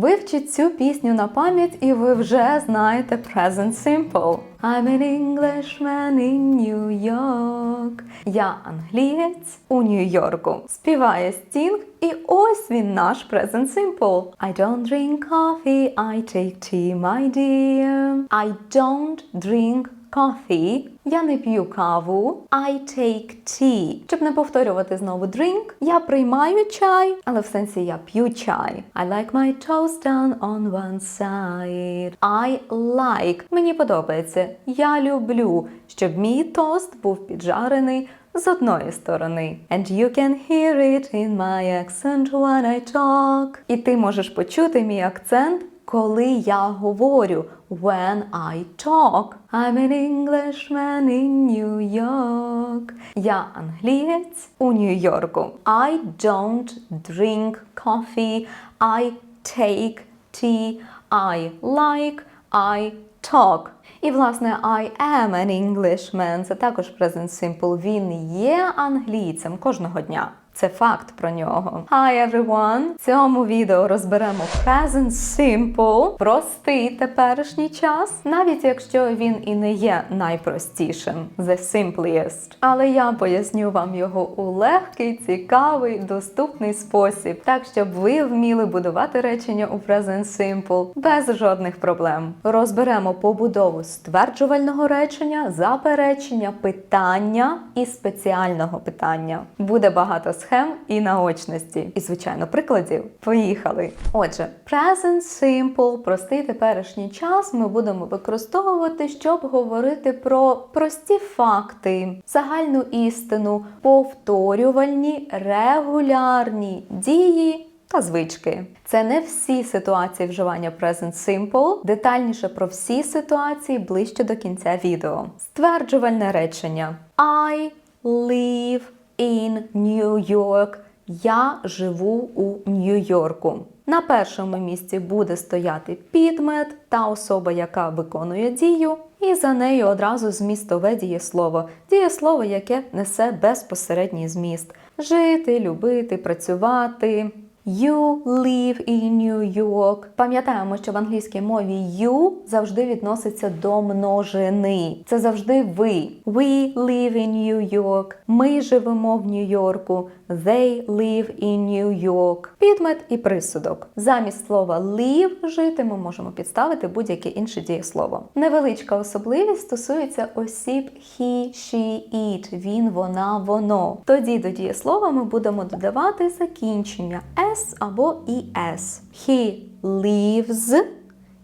Вивчіть цю пісню на пам'ять, і ви вже знаєте Present Simple. I'm an Englishman in New York. Я англієць у Нью-Йорку. Співає Стінг, і ось він наш Present Simple. I don't drink coffee, I take tea, my dear. I don't drink coffee. Я не п'ю каву. I take tea. Щоб не повторювати знову drink, я приймаю чай, але в сенсі я п'ю чай. I like my toast done on one side. I like. Мені подобається. Я люблю, щоб мій тост був піджарений з одної сторони. And you can hear it in my accent when I talk. І ти можеш почути мій акцент, коли я говорю. When I talk. I'm an Englishman in New York. Я англієць у Нью-Йорку. I don't drink coffee. I take tea. I like. I talk. І, власне, I am an Englishman. Це також present simple. Він є англійцем кожного дня. Це факт про нього. Hi everyone! В цьому відео розберемо present simple, простий теперішній час, навіть якщо він і не є найпростішим, the simplest. Але я поясню вам його у легкий, цікавий, доступний спосіб, так щоб ви вміли будувати речення у present simple без жодних проблем. Розберемо побудову стверджувального речення, заперечення, питання і спеціального питання. Буде багато схем і наочності, і, звичайно, прикладів. Поїхали. Отже, present simple, простий теперішній час ми будемо використовувати, щоб говорити про прості факти, загальну істину, повторювальні, регулярні дії. Та звички. Це не всі ситуації вживання Present Simple. Детальніше про всі ситуації ближче до кінця відео. Стверджувальне речення I live in New York. Я живу у Нью-Йорку. На першому місці буде стояти підмет та особа, яка виконує дію, і за нею одразу змістове дієслово. Дієслово, яке несе безпосередній зміст: жити, любити, працювати. You live in New York. Пам'ятаємо, що в англійській мові you завжди відноситься до множини. Це завжди ви. We live in New York. Ми живемо в Нью-Йорку. They live in New York. Підмет і присудок. Замість слова live жити ми можемо підставити будь-яке інше дієслово. Невеличка особливість стосується осіб he, she, it. Він, вона, воно. Тоді до дієслова ми будемо додавати закінчення s або es. He lives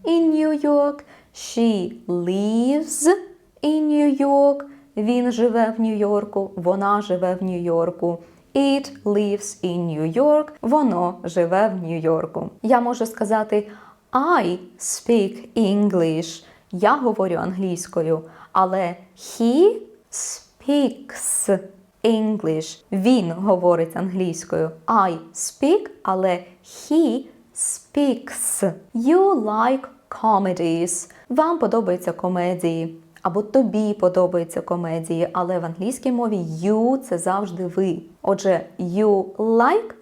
in New York. She lives in New York. Він живе в Нью-Йорку, вона живе в Нью-Йорку. It lives in New York. Воно живе в Нью-Йорку. Я можу сказати I speak English. Я говорю англійською, але he speaks English. Він говорить англійською. I speak, але he speaks. You like comedies. Вам подобаються комедії. Або тобі подобаються комедії, але в англійській мові you це завжди ви. Отже, you like,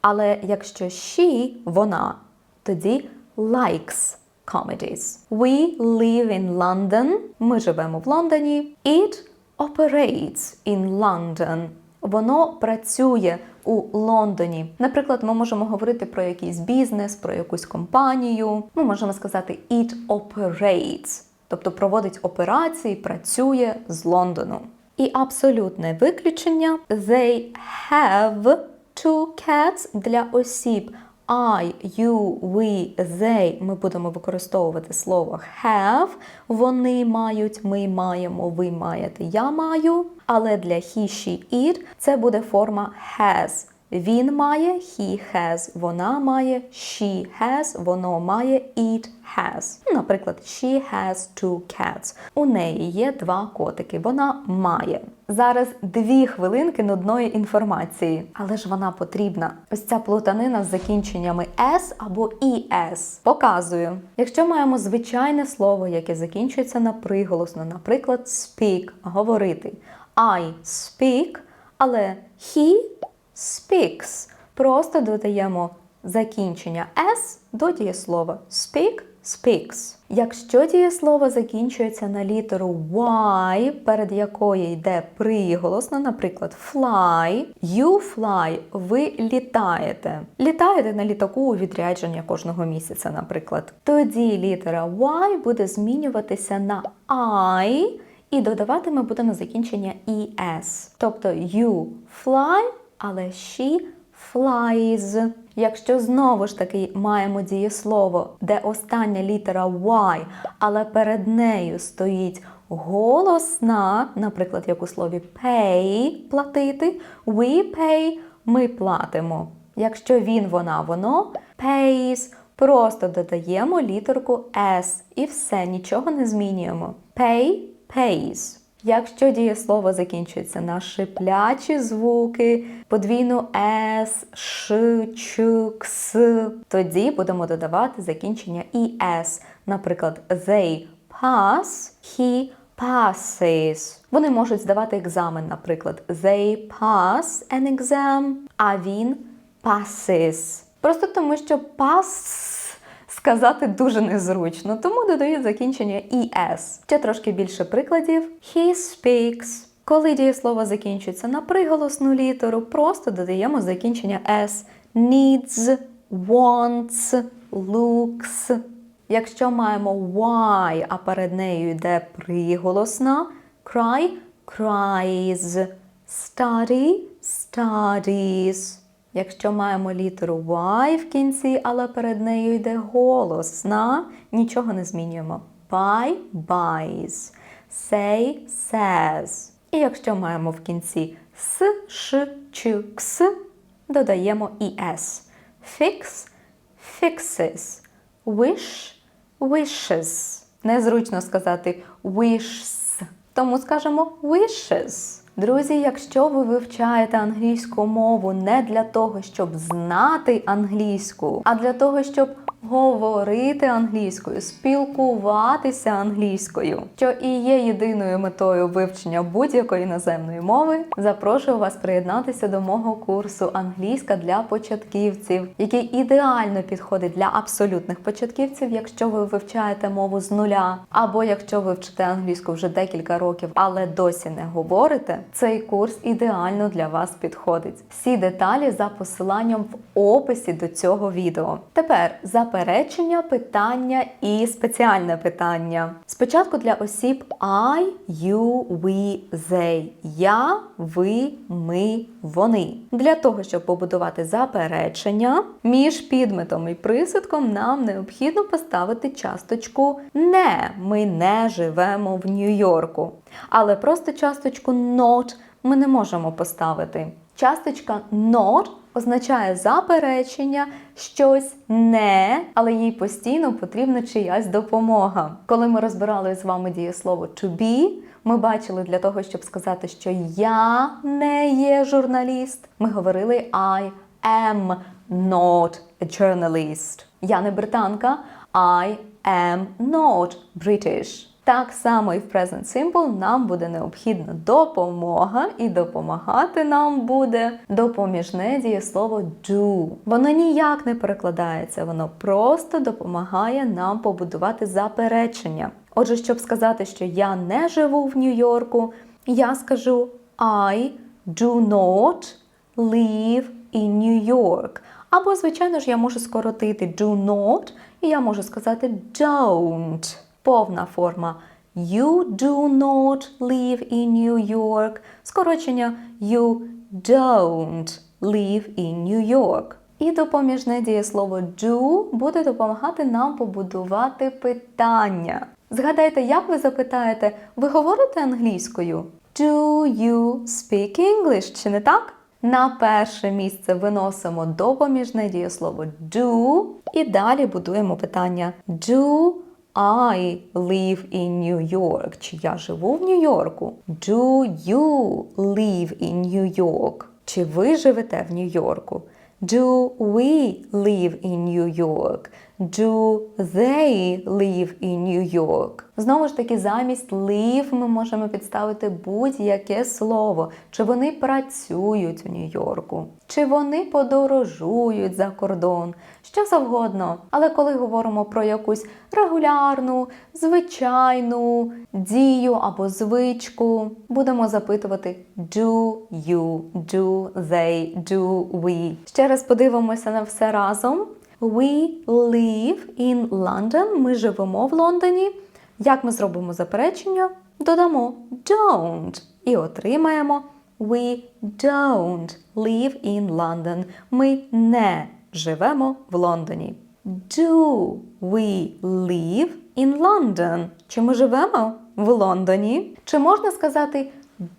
але якщо she, вона, тоді likes comedies. We live in London. Ми живемо в Лондоні. It operates in London. Воно працює у Лондоні. Наприклад, ми можемо говорити про якийсь бізнес, про якусь компанію. Ми можемо сказати it operates, тобто проводить операції, працює з Лондону. І абсолютне виключення they have two cats для осіб. I, you, we, they ми будемо використовувати слово have. Вони мають, ми маємо, ви маєте, я маю. Але для he, she, it це буде форма has. Він має, he has, вона має, she has, воно має, it has. Наприклад, she has two cats. У неї є два котики. Вона має. Зараз дві хвилинки нудної інформації, але ж вона потрібна. Ось ця плутанина з закінченнями s або es. Показую. Якщо маємо звичайне слово, яке закінчується на приголосно, наприклад, speak говорити. I speak, але he speaks. Просто додаємо закінчення s до дієслова speak speaks. Якщо дієслово закінчується на літеру Y, перед якої йде приголосно, наприклад, fly, you fly, ви літаєте. Літаєте на літаку у відрядження кожного місяця, наприклад. Тоді літера Y буде змінюватися на I, і додавати ми будемо закінчення ES. Тобто you fly, але she flies. Якщо знову ж таки маємо дієслово, де остання літера Y, але перед нею стоїть голосна, наприклад, як у слові pay платити, we pay ми платимо. Якщо він, вона, воно pays, просто додаємо літерку S і все, нічого не змінюємо. Pay pays. Якщо дієслово закінчується на шиплячі звуки, подвійну S, Ш, Ч, Кс, тоді будемо додавати закінчення ES. Наприклад, they pass, he passes. Вони можуть здавати екзамен, наприклад, they pass an exam, а він passes. Просто тому, що pass сказати дуже незручно, тому додаю закінчення ES. Ще трошки більше прикладів. He speaks. Коли дієслово закінчується на приголосну літеру, просто додаємо закінчення S. Needs, wants, looks. Якщо маємо Y, а перед нею йде приголосна, cry, cries, study, studies. Якщо маємо літеру Y в кінці, але перед нею йде голосна, нічого не змінюємо. Buy, buys, say, says. І якщо маємо в кінці с, ш, ч, кс, додаємо «es». Fix, fixes. Wish, wishes. Незручно сказати wishes, тому скажемо wishes. Друзі, якщо ви вивчаєте англійську мову не для того, щоб знати англійську, а для того, щоб говорити англійською, спілкуватися англійською, що і є єдиною метою вивчення будь-якої іноземної мови, запрошую вас приєднатися до мого курсу Англійська для початківців, який ідеально підходить для абсолютних початківців, якщо ви вивчаєте мову з нуля, або якщо ви вчите англійську вже декілька років, але досі не говорите. Цей курс ідеально для вас підходить. Всі деталі за посиланням в описі до цього відео. Тепер заперечення, питання і спеціальне питання. Спочатку для осіб I, you, we, they. Я, ви, ми, вони. Для того, щоб побудувати заперечення, між підметом і присудком нам необхідно поставити часточку не. Ми не живемо в Нью-Йорку. Але просто часточку not ми не можемо поставити. Часточка not означає заперечення, щось не, але їй постійно потрібна чиясь допомога. Коли ми розбирали з вами дієслово to be, ми бачили для того, щоб сказати, що я не є журналіст. Ми говорили I am not a journalist. Я не британка. I am not British. Так само і в Present Simple нам буде необхідна допомога, і допомагати нам буде допоміжне дієслово do. Воно ніяк не перекладається, воно просто допомагає нам побудувати заперечення. Отже, щоб сказати, що я не живу в Нью-Йорку, я скажу I do not live in New York. Або, звичайно ж, я можу скоротити do not, і я можу сказати don't. Повна форма You do not live in New York. Скорочення You don't live in New York. І допоміжне дієслово do буде допомагати нам побудувати питання. Згадайте, як ви запитаєте, ви говорите англійською? Do you speak English? Чи не так? На перше місце виносимо допоміжне дієслово do і далі будуємо питання Do I live in New York? Чи я живу в Нью-Йорку? Do you live in New York? Чи ви живете в Нью-Йорку? Do we live in New York? Do they live in New York? Знову ж таки, замість live ми можемо підставити будь-яке слово. Чи вони працюють у Нью-Йорку, чи вони подорожують за кордон, що завгодно. Але коли говоримо про якусь регулярну, звичайну дію або звичку, будемо запитувати do you, do they, do we. Ще раз подивимося на все разом. We live in London. Ми живемо в Лондоні. Як ми зробимо заперечення? Додамо don't і отримаємо We don't live in London. Ми не живемо в Лондоні. Do we live in London? Чи ми живемо в Лондоні? Чи можна сказати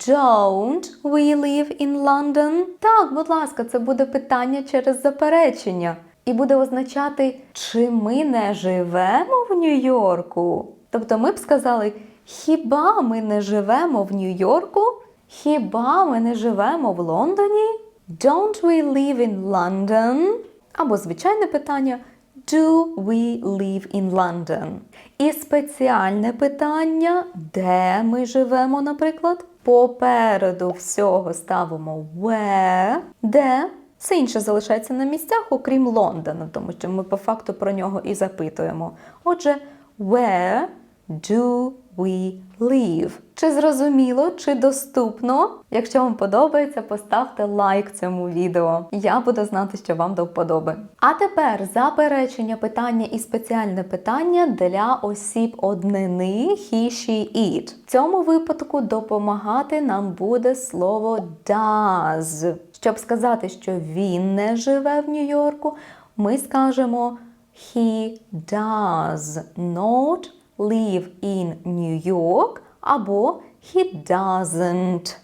Don't we live in London? Так, будь ласка, це буде питання через заперечення. І буде означати, чи ми не живемо в Нью-Йорку. Тобто ми б сказали, хіба ми не живемо в Нью-Йорку? Хіба ми не живемо в Лондоні? Don't we live in London? Або звичайне питання Do we live in London? І спеціальне питання, де ми живемо, наприклад? Попереду всього ставимо where, де все інше залишається на місцях, окрім Лондона, тому що ми по факту про нього і запитуємо. Отже, where do we live? Чи зрозуміло, чи доступно? Якщо вам подобається, поставте лайк цьому відео. Я буду знати, що вам до вподоби. А тепер заперечення питання і спеціальне питання для осіб однини he, she, it. В цьому випадку допомагати нам буде слово does. Щоб сказати, що він не живе в Нью-Йорку, ми скажемо he does not live in New York або he doesn't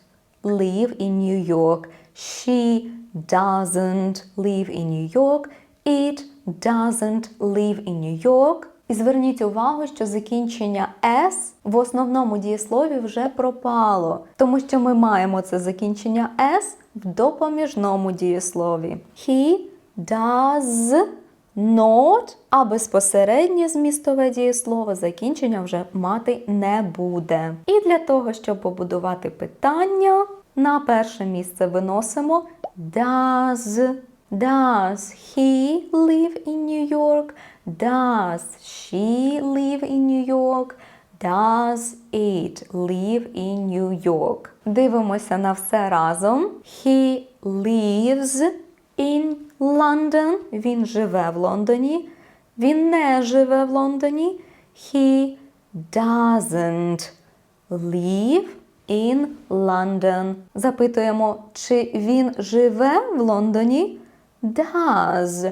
live in New York. She doesn't live in New York. It doesn't live in New York. І зверніть увагу, що закінчення S в основному дієслові вже пропало, тому що ми маємо це закінчення S в допоміжному дієслові. He does not, а безпосереднє змістове дієслово закінчення вже мати не буде. І для того, щоб побудувати питання, на перше місце виносимо does. Does he live in New York? Does she live in New York? Does it live in New York? Дивимося на все разом. He lives in London. Він живе в Лондоні. Він не живе в Лондоні. He doesn't live in London. Запитуємо, чи він живе в Лондоні? Does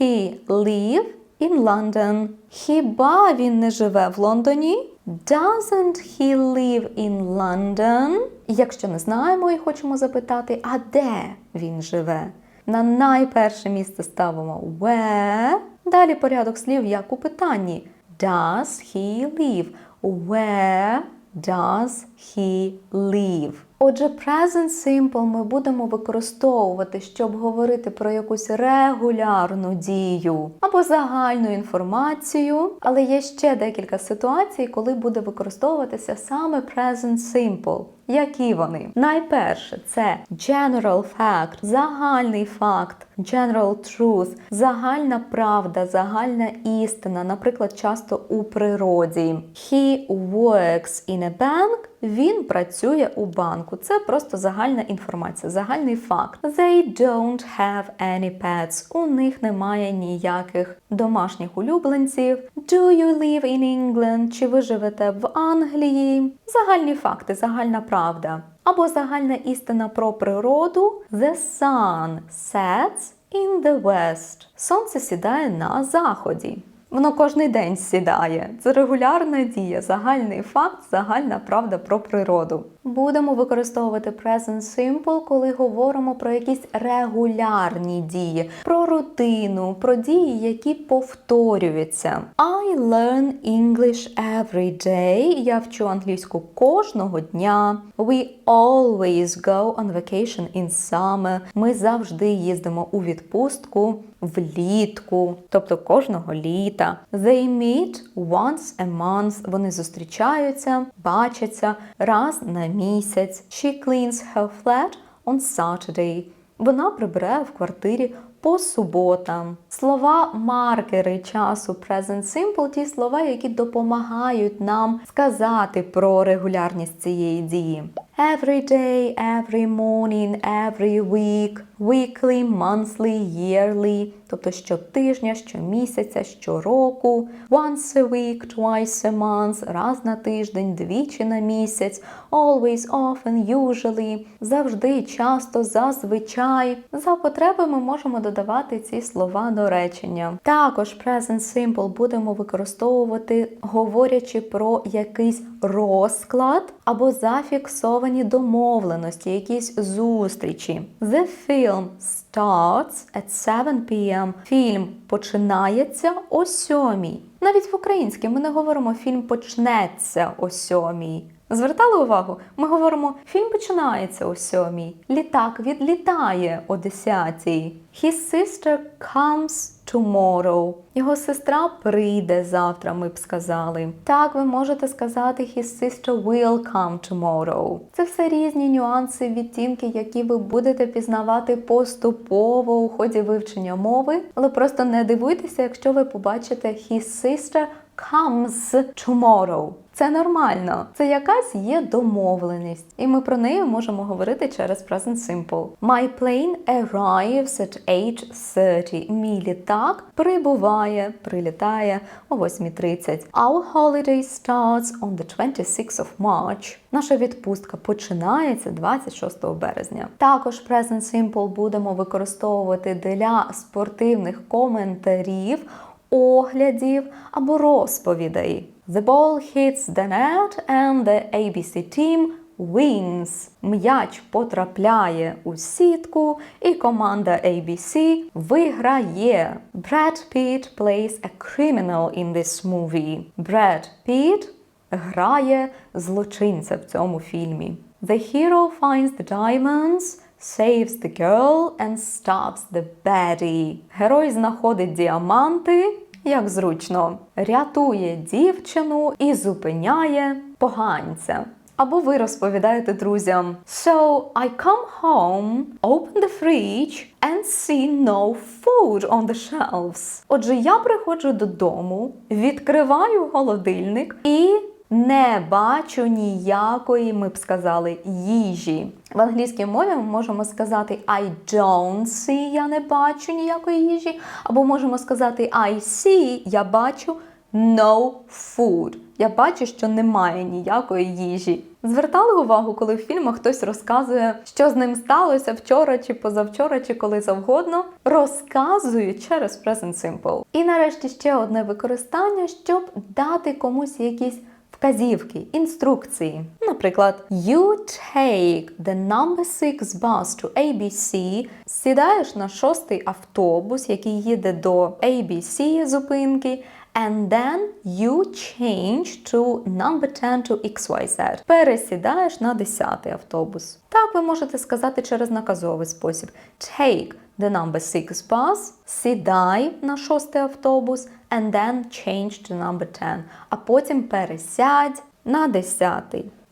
he live in London? Хіба він не живе в Лондоні? Doesn't he live in London? Якщо не знаємо і хочемо запитати, а де він живе? На найперше місце ставимо where. Далі порядок слів, як у питанні. Does he live? Where does he live? Отже, present simple ми будемо використовувати, щоб говорити про якусь регулярну дію або загальну інформацію. Але є ще декілька ситуацій, коли буде використовуватися саме present simple. Які вони? Найперше це general fact, загальний факт, general truth, загальна правда, загальна істина, наприклад, часто у природі. He works in a bank. Він працює у банку. Це просто загальна інформація, загальний факт. They don't have any pets. У них немає ніяких домашніх улюбленців. Do you live in England? Чи ви живете в Англії? Загальні факти, загальна правда. Або загальна істина про природу. The sun sets in the west. Сонце сідає на заході. Воно кожний день сідає. Це регулярна дія, загальний факт, загальна правда про природу. Будемо використовувати present simple, коли говоримо про якісь регулярні дії, про рутину, про дії, які повторюються. I learn English every day. Я вчу англійську кожного дня. We always go on vacation in summer. Ми завжди їздимо у відпустку влітку, тобто кожного літа. They meet once a month. Вони зустрічаються, бачаться раз на місяць. She cleans her flat on Saturday. Вона прибирає в квартирі по суботам. Слова маркери часу Present Simple ті слова, які допомагають нам сказати про регулярність цієї дії. Every day, every morning, every week, weekly, monthly, yearly, тобто щотижня, щомісяця, щороку, once a week, twice a month, раз на тиждень, двічі на місяць, always, often, usually, завжди, часто, зазвичай. За потреби ми можемо додавати ці слова до речення. Також present simple будемо використовувати, говорячи про якийсь розклад або зафіксовані домовленості, якісь зустрічі. The film starts at 7 p.m. Фільм починається о сьомій. Навіть в українській ми не говоримо фільм почнеться о сьомій. Звертали увагу? Ми говоримо фільм починається о сьомій. Літак відлітає о десятій. His sister comes tomorrow. Його сестра прийде завтра, ми б сказали. Так, ви можете сказати his sister will come tomorrow. Це все різні нюанси, відтінки, які ви будете пізнавати поступово у ході вивчення мови. Але просто не дивуйтеся, якщо ви побачите his sister comes tomorrow. Це нормально, це якась є домовленість, і ми про неї можемо говорити через present simple. My plane arrives at 8.30. Мій літак прибуває, прилітає о 8.30. Our holiday starts on the 26th of March. Наша відпустка починається 26 березня. Також present simple будемо використовувати для спортивних коментарів оглядів або розповідей. The ball hits the net and the ABC team wins. М'яч потрапляє у сітку, і команда ABC виграє. Brad Pitt plays a criminal in this movie. Brad Pitt грає злочинця в цьому фільмі. The hero finds the diamonds, saves the girl and stops the baddie. Герой знаходить діаманти, як зручно, рятує дівчину і зупиняє поганця. Або ви розповідаєте друзям: So I come home, open the fridge and see no food on the shelves. Отже, я приходжу додому, відкриваю холодильник і не бачу ніякої, ми б сказали, їжі. В англійській мові ми можемо сказати I don't see, я не бачу ніякої їжі. Або можемо сказати I see, я бачу no food. Я бачу, що немає ніякої їжі. Звертали увагу, коли в фільмах хтось розказує, що з ним сталося вчора чи позавчора, чи коли завгодно, розказують через Present Simple. І нарешті ще одне використання, щоб дати комусь якісь вказівки, інструкції. Наприклад, you take the number 6 bus to ABC, сідаєш на шостий автобус, який їде до ABC зупинки. And then you change to number 10 to XYZ. Пересідаєш на 10 автобус. Так ви можете сказати через наказовий спосіб. Take the number 6 bus, сідай на шостий автобус, and then change to number 10. А потім пересядь на 10.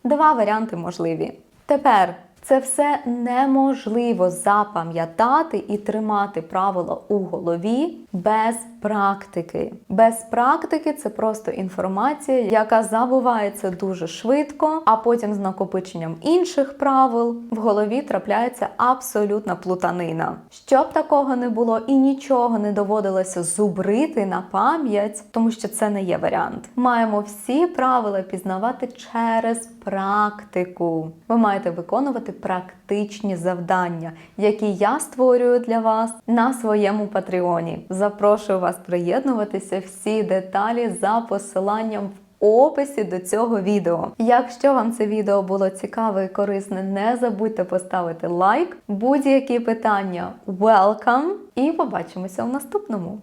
Два варіанти можливі. Тепер це все неможливо запам'ятати і тримати правила у голові без практики. Без практики це просто інформація, яка забувається дуже швидко, а потім з накопиченням інших правил в голові трапляється абсолютна плутанина. Щоб такого не було і нічого не доводилося зубрити на пам'ять, тому що це не є варіант. Маємо всі правила пізнавати через практику. Ви маєте виконувати практичні завдання, які я створюю для вас на своєму патреоні. Запрошую вас приєднуватися всі деталі за посиланням в описі до цього відео. Якщо вам це відео було цікаве і корисне, не забудьте поставити лайк. Будь-які питання welcome! І побачимося в наступному.